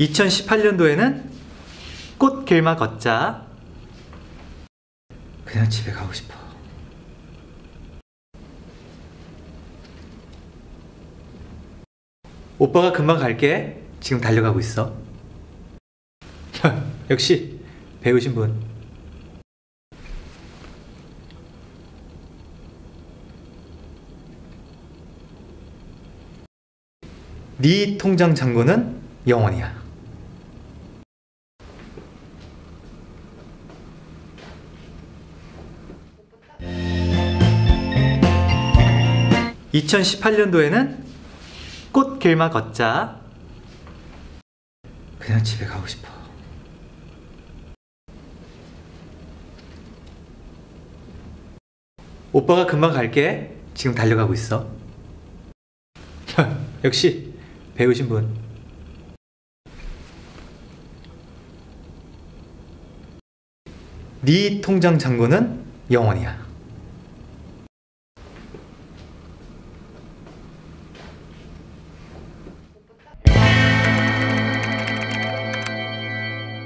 2018년도에는 꽃길만 걷자. 그냥 집에 가고 싶어. 오빠가 금방 갈게. 지금 달려가고 있어. 역시 배우신 분. 네 통장 잔고는 영원이야. (2018년도에는) 꽃길만 걷자. 그냥 집에 가고 싶어. 오빠가 금방 갈게. 지금 달려가고 있어. 역시 배우신 분. 네 통장 잔고는 영원이야